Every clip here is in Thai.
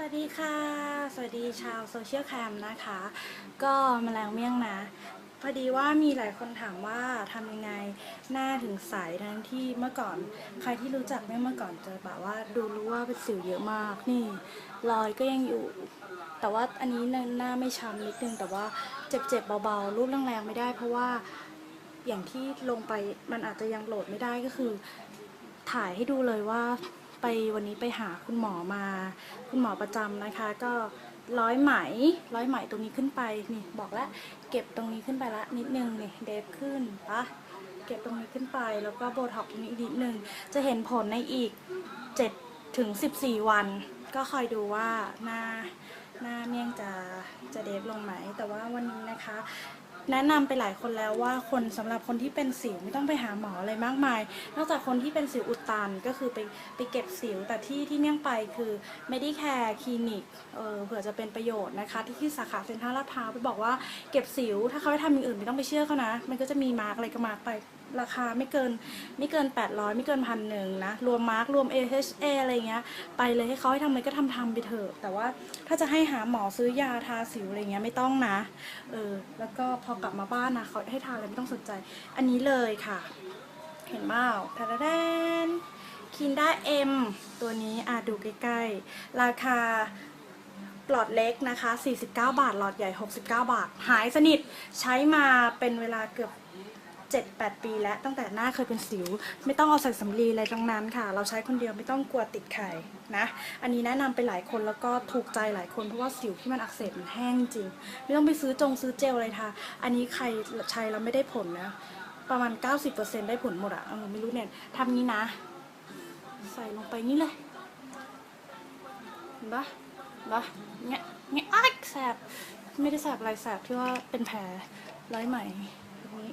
วัสดีค่ะ สวัสดีชาวโซเชียลแคมนะคะ ก็มแมลงเมี่ยงนะ พอดีว่ามีหลายคนถามว่าทำยังไงหน้าถึงใสทั้งที่เมื่อก่อนใครที่รู้จักเนี่ยเมื่อก่อนจะแบบว่าดูรู้ว่าเป็นสิวเยอะมากนี่รอยก็ยังอยู่ แต่ว่าอันนี้หน้าไม่ช้ำนิดนึงแต่ว่าเจ็บๆเบาๆ รูปแรงๆไม่ได้ เพราะว่าอย่างที่ลงไปมันอาจจะยังโหลดไม่ได้ก็คือ ถ่ายให้ดูเลยว่า ไปวันนี้ไปหาคุณหมอมา คุณหมอประจำนะคะ ก็ร้อยไหมร้อยไหมตรงนี้ขึ้นไปนี่บอกแล้วเก็บตรงนี้ขึ้นไปละนิดนึงนี่เดฟขึ้นปะเก็บตรงนี้ขึ้นไปแล้วก็โบท็อกตรงนี้นิดนึงจะเห็นผลในอีก7ถึง14 วัน ก็คอยดูว่าหน้าหน้าเมี่ยงจะจะเดฟลงไหมแต่ว่าวันนี้นะคะ แนะนำไปหลายคนแล้วว่าคนสำหรับคนที่เป็นสิวไม่ต้องไปหาหมออะไรมากมาย นอกจากคนที่เป็นสิวอุดตันก็คือไปไปเก็บสิวแต่ที่ที่เมี่ยงไปคือไม่ได้แคร์คลินิกเออเผื่อจะเป็นประโยชน์นะคะ ที่ที่สาขาเซ็นทรัลลาดพร้าวไปบอกว่าเก็บสิว ถ้าเขาไม่ทำอย่างอื่นไม่ต้องไปเชื่อเขานะ มันก็จะมีมาร์กอะไรก็มาร์กไป ราคาไม่เกินไม่เกิน 800 ไม่เกินพันหนึ่งนะ รวมมาร์กรวม AHA อะไรเงี้ย ไปเลยให้เขาให้ทำอะไรก็ทำทำไปเถอะ แต่ว่าถ้าจะให้หาหมอซื้อยาทาสิวอะไรเงี้ยไม่ต้องนะ เออ แล้วก็พอกลับมาบ้านนะเขาให้ทาอะไรไม่ต้องสนใจ อันนี้เลยค่ะ เห็นเปล่าทาราแดนคินด้าเอ็มตัวนี้อะดูใกล้ๆ ราคาหลอดเล็กนะคะ 49 บาท หลอดใหญ่ 69 บาท หายสนิท ใช้มาเป็นเวลาเกือบ 7-8 ปีแล้วตั้งแต่หน้าเคยเป็นสิว ไม่ต้องเอาใส่สำลีอะไรทั้งนั้นค่ะ เราใช้คนเดียวไม่ต้องกลัวติดไข่นะ อันนี้แนะนำไปหลายคนแล้วก็ถูกใจหลายคนเพราะว่าสิวที่มันอักเสบมันแห้งจริง ไม่ต้องไปซื้อจงซื้อเจลอะไรทาอันนี้ใครใช้แล้วไม่ได้ผลนะ ประมาณ 90%ได้ผลหมดอะเออไม่รู้เนี่ยทำงี้นะ ใส่ลงไปนี่เลยเห็นปะเห็นปะเงี้ยเงี้ยอ้แสบไม่ได้แสบอะไรแสบที่ว่าเป็นแผลร้อยไหมแบบนี้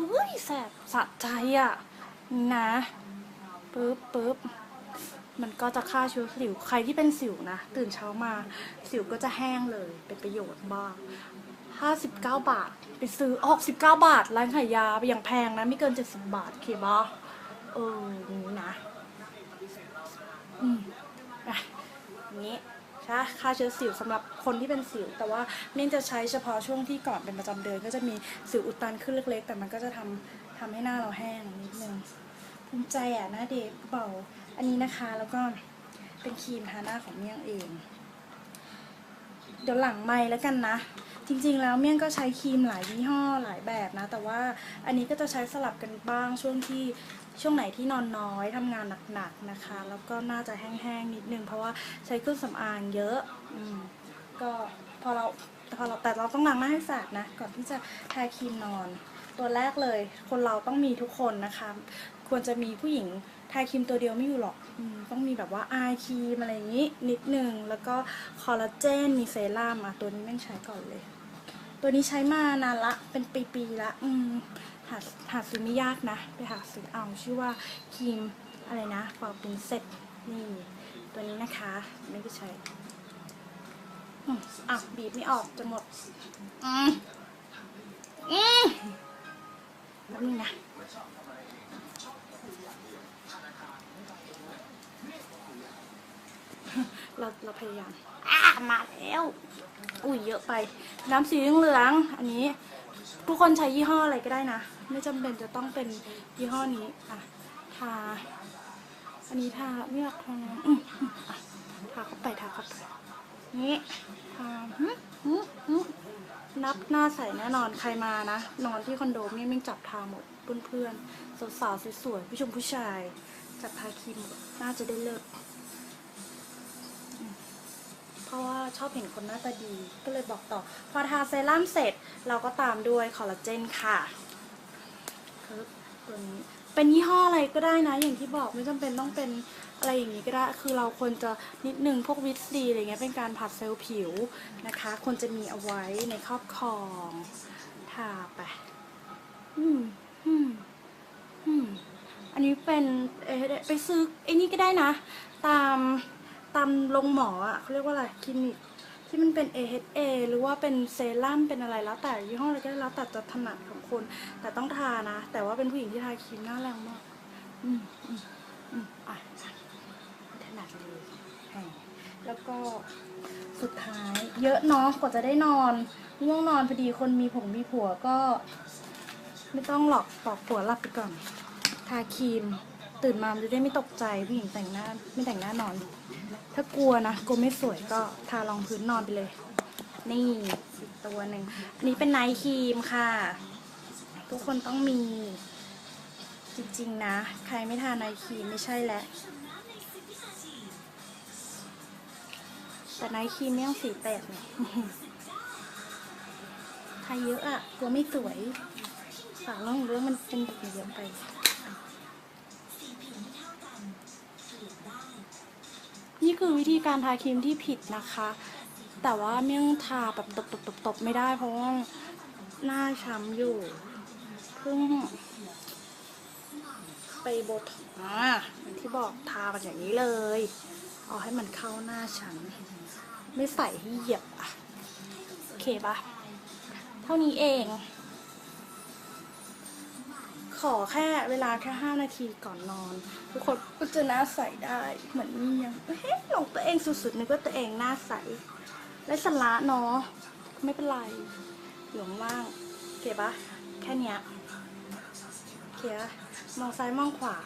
อุ้ยแสบสะใจอะนี่นะปึ๊บปึ๊บมันก็จะฆ่าเชื้อสิว ใครที่เป็นสิวนะ ตื่นเช้ามาสิวก็จะแห้งเลย เป็นประโยชน์บ้าง 59 บาท ไปซื้อออก 19 บาท ร้านขายยาไปอย่างแพงนะ ไม่เกิน 70 บาทเคบอเอออย่างนี้นะ อืมอะนี้ ใช่ค่าเชื้อสิวสำหรับคนที่เป็นสิว แต่ว่าเม่นจะใช้เฉพาะช่วงที่ก่อนเป็นประจำเดือนก็จะมีสิวอุดตันขึ้นเล็ก ๆ แต่มันก็จะทำทำให้หน้าเราแห้งนิดนึงภูมิใจอะหน้าเด็กเบาอันนี้นะคะแล้วก็เป็นครีมทาหน้าของเมี่ยงเอง เดี๋ยวหลังไม่แล้วกันนะจริงๆ แล้วเมี่ยงก็ใช้ครีมหลายยี่ห้อหลายแบบนะ แต่ว่าอันนี้ก็จะใช้สลับกันบ้างช่วงที่ ช่วงไหนที่นอนน้อยทำงานหนักๆนะคะ แล้วก็น่าจะแห้งๆนิดนึง เพราะว่าใช้เครื่องสำอางเยอะอืมก็พอเราพอเราแต่เราต้องล้างหน้าให้สะอาดนะ ก่อนที่จะทาครีมนอน ตัวแรกเลย คนเราต้องมีทุกคนนะคะ ควรจะมีผู้หญิงทาครีมตัวเดียวไม่อยู่หรอกอมต้องมีแบบว่าอายครีมอะไรอย่างนี้นิดนึง แล้วก็คอลลาเจนมีเซรั่มอะตัวนี้แม่งใช้ก่อนเลย ตัวนี้ใช้มานานละเป็นปีๆละอืมหาหาซื้อไม่ยากนะ ไปหาซื้อเอาชื่อว่าครีมอะไรนะฟอร์ปินเซ็ตนี่ ตัวนี้นะคะไม่ได้ใช้อะบีบไม่ออกจะหมด อืมอืมแล้วนี่งนะ เราเราพยายามอ่ามาแล้ว อุ้ยเยอะไป น้ำสีเหลืองๆอันนี้ ทุกคนใช้ยี่ห้ออะไรก็ได้นะ ไม่จำเป็นจะต้องเป็นยี่ห้อนี้อะทาอันนี้ทาเลือกทาอืมอืมอะทาเข้าไปทาเข้าไปนี่ทาหึหึหึนับหน้าใสแน่นอนใครมานะ นอนที่คอนโดนี่ไม่งจับทาหมดเพื่อนๆสาวๆสวยๆผู้ชมผู้ชาย จับทาครีมหมดน่าจะได้เลิกเพ ราะว่าชอบเห็นคนหน้าตาดี ก็เลยบอกต่อ พอทาเซรั่มเสร็จเราก็ตามด้วยคอลลาเจนค่ะคือตัวนี้เป็นยี่ห้ออะไรก็ได้นะ อย่างที่บอกไม่จำเป็นต้องเป็นอะไรอย่างนี้ก็ได้ คือเราควรจะนิดนึงพวกวิตซีอะไรเงี้ยเป็นการผัดเซลล์ผิวนะคะ ควรจะมีเอาไว้ในครอบครองทาไปอืมอืมอืมอันนี้เป็นเอไปซื้อไอ้นี่ก็ได้นะ ตาม ตามโรงหมออะเขาเรียกว่าอะไรคลินิกที่มันเป็น AHA หรือว่าเป็นเซรั่มเป็นอะไรแล้วแต่ยี่ห้ออะไรก็ได้แล้วแต่จะถนัดของคนแต่ต้องทานะ แต่ว่าเป็นผู้หญิงที่ทาครีมหน้าแรงมาก อืมอืมอืมอะถนัดเลยแล้วก็สุดท้าย เยอะเนาะกว่าจะได้นอนง่วงนอนพอดีคนมีผงมีผัวก็ ไม่ต้องหลอกปอกผัวหลับไปก่อน ทาครีม ตื่นมาจะได้ไม่ตกใจผู้หญิงแต่งหน้าไม่แต่งหน้านอน ถ้ากลัวนะกลัวไม่สวยก็ทารองพื้นนอนไปเลย นี่ตัวหนึ่งอันนี้เป็นไนท์ครีมค่ะ ทุกคนต้องมี จริงๆนะ ใครไม่ทานไนท์ครีมไม่ใช่แหละแต่ไนท์ครีมไม่ต้องสีแตกเนี่ยทาเยอะอะกลัวไม่สวย ฝากเรื่องของเรื่องมันเป็นแบบเยอะไป นี่คือวิธีการทาครีมที่ผิดนะคะ แต่ว่าเมี่ยงทาแบบตบๆๆๆไม่ได้เพราะว่าหน้าช้ำอยู่ เพิ่ง ไปโบท็อกมาอย่างที่บอกทามันอย่างนี้เลย เอาให้มันเข้าหน้าฉัน ไม่ใส่ให้เหยียบอะ โอเคปะเท่านี้เอง ขอแค่เวลาแค่ห้านาทีก่อนนอน ทุกคนก็จะหน้าใสได้เหมือนมียังเฮ้ยหลงตัวเองสุดๆนึกว่าตัวเองหน้าใสและสาระเนาะไม่เป็นไรหลงว่างโอเคปะแค่เนี้ยโอเคปะมองซ้ายมองขวา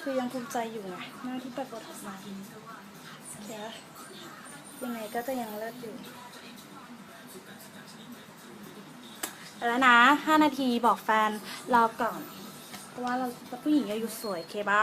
คือยังภูมิใจอยู่ไงหน้าที่ปโบท็อกมาโอเคปะยังไงก็จะยังเลิศอยู่ แล้วนะ 5 นาทีบอกแฟนรอก่อน เพราะว่าเราผู้หญิงอายุสวย โอเคปะ